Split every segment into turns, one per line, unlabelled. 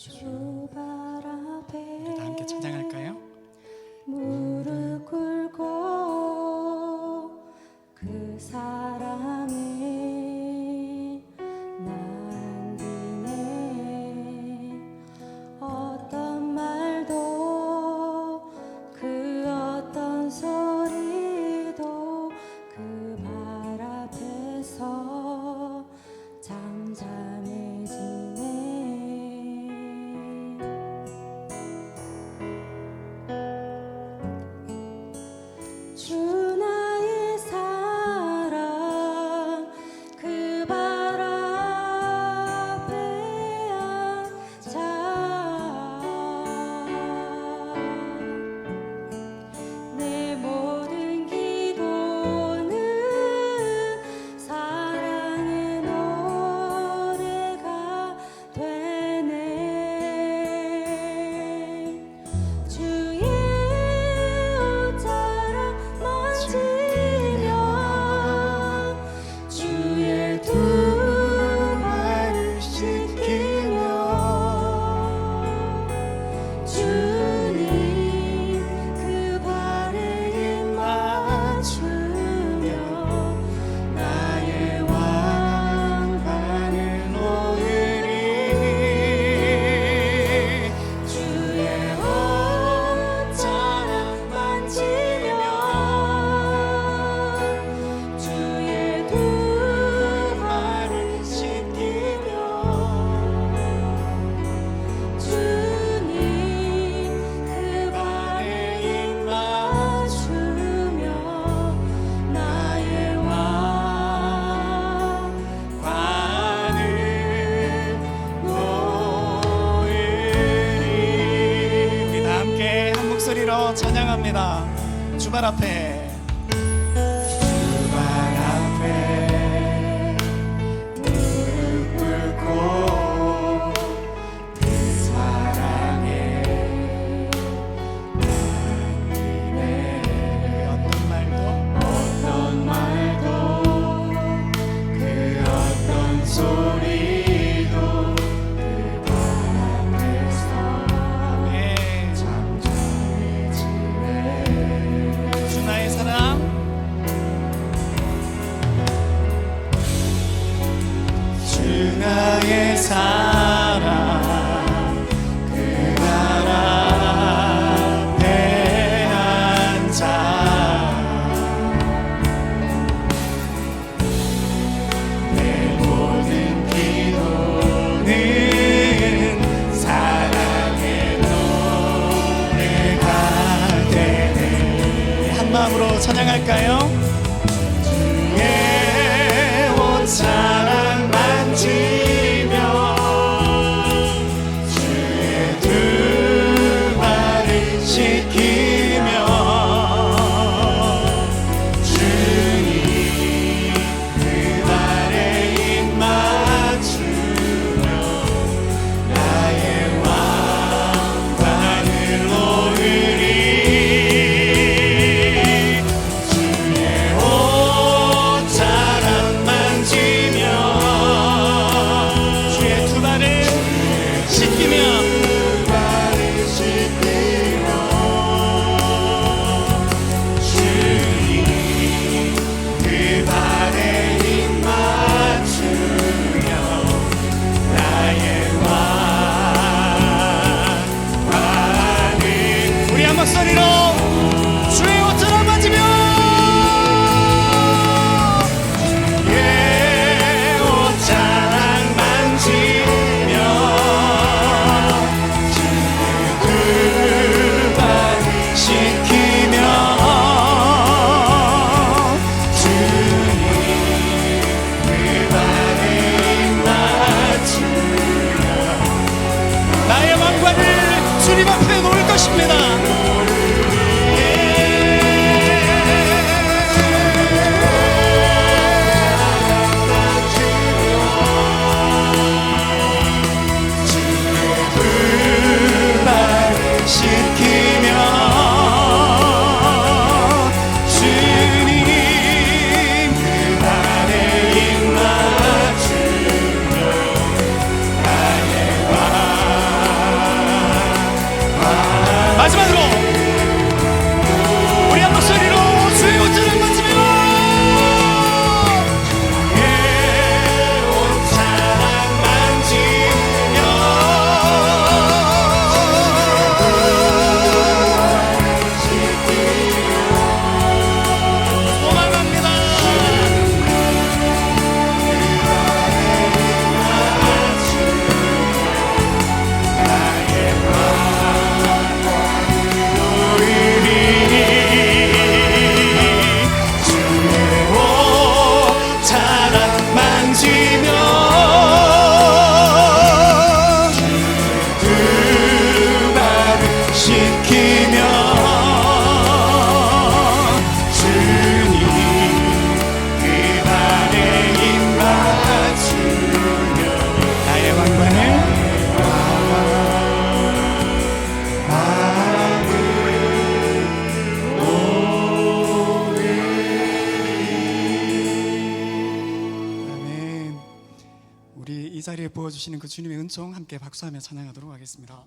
주발 주발
것입니다.
부어주시는 그 주님의 은총 함께 박수하며 찬양하도록 하겠습니다.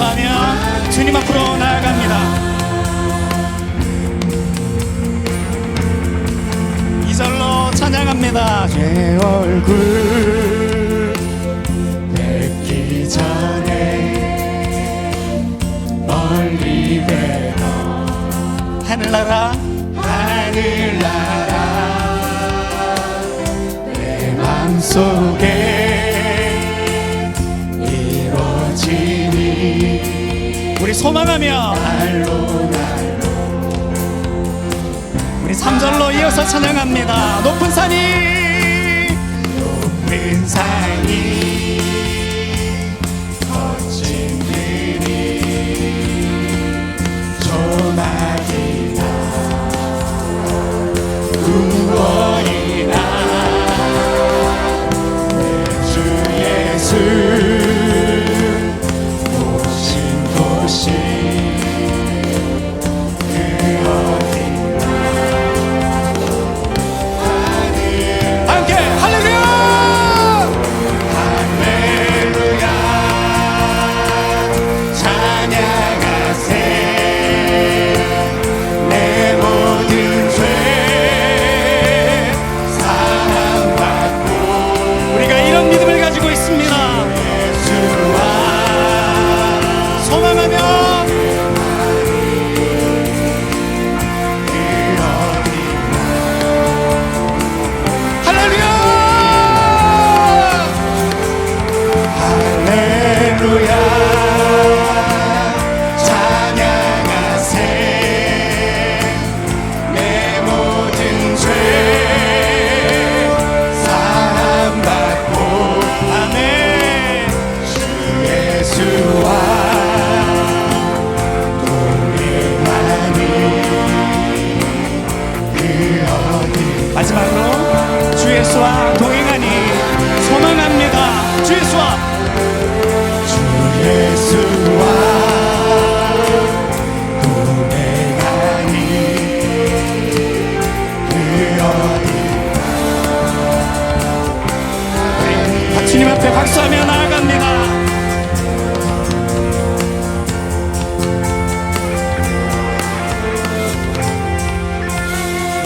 박수하며 주님 앞으로 나아갑니다. 이 절로 찬양합니다. 제 얼굴 뵙기 전에 멀리 뵈어 하늘나라 하늘나라 내 맘속에 이루어지니 우리 소망하며 우리 3절로 이어서 찬양합니다. 높은 산이 높은 산이 você.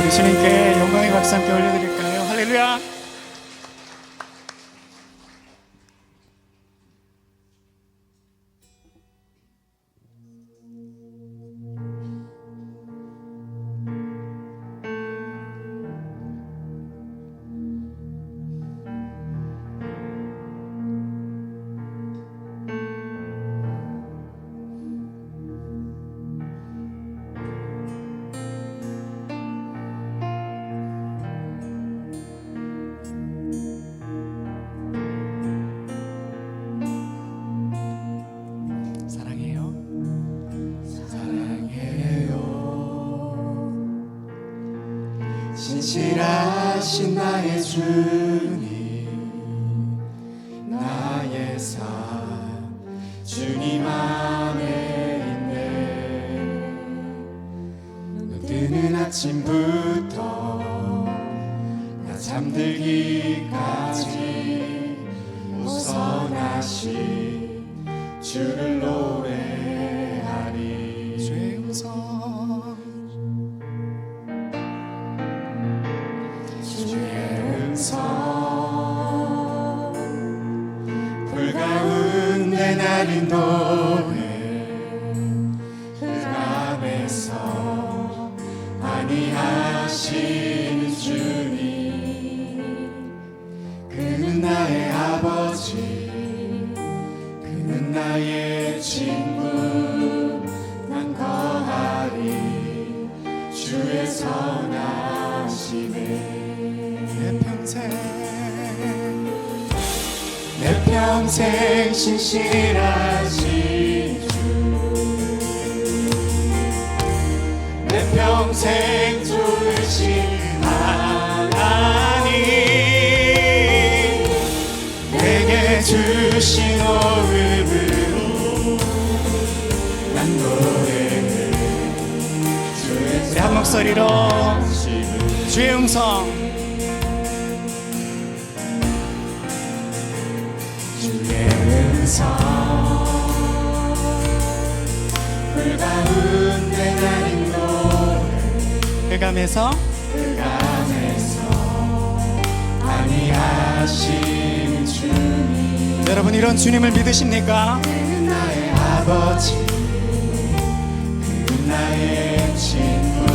우리 주님께 영광의 박수 함께 올려드릴까요? 할렐루야 신실하신 나의 주님 나의 삶 주님 안에 있네. 눈 뜨는 아침부터 잠들기까지 우선하시 주를 노래하리.
음
그는 나의 아버지 그는 나의 친구 난 거하리 주의 선하심에.
내 평생
내 평생 신실하신 주. 내 평생 주신 호흡으로 난 주의
우리 한 목소리로 주의 음성.
주의 음성. 불 가운데 날인 노래.
흑암에서?
흑암에서. 안위하신 주님
여러분 이런 주님을 믿으십니까?
그는 나의 아버지 그는 나의 친구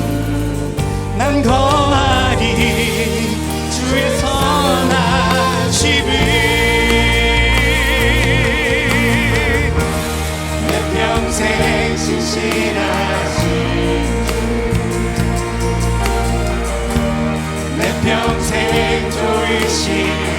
난 거하리 주의 선하심을
내 평생 좋으신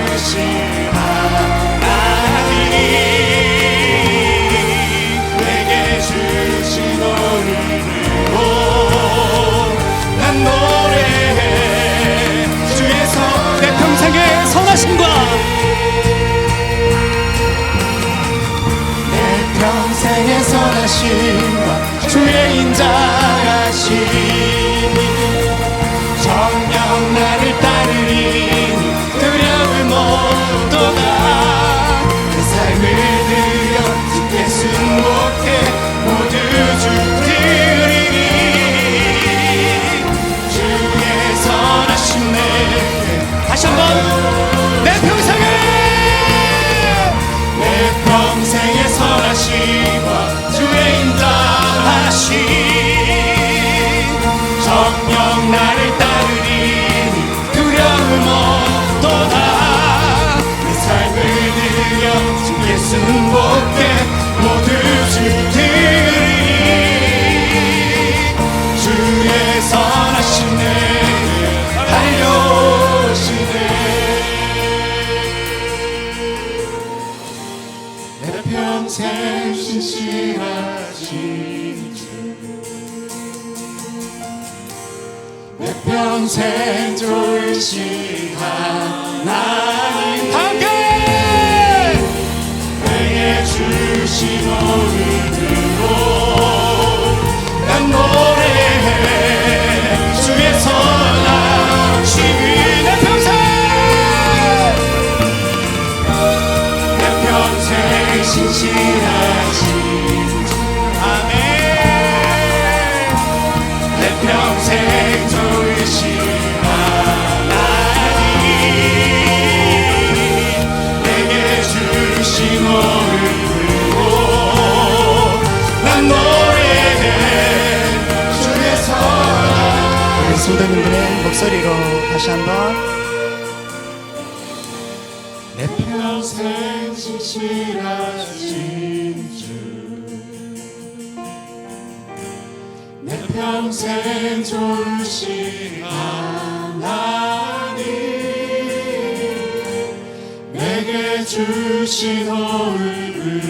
평생
좋으신 하나
목소리로 다시 한번.
내 평생 신실하신 주. 내 평생 좋으신 하나님 내게 주신 얼굴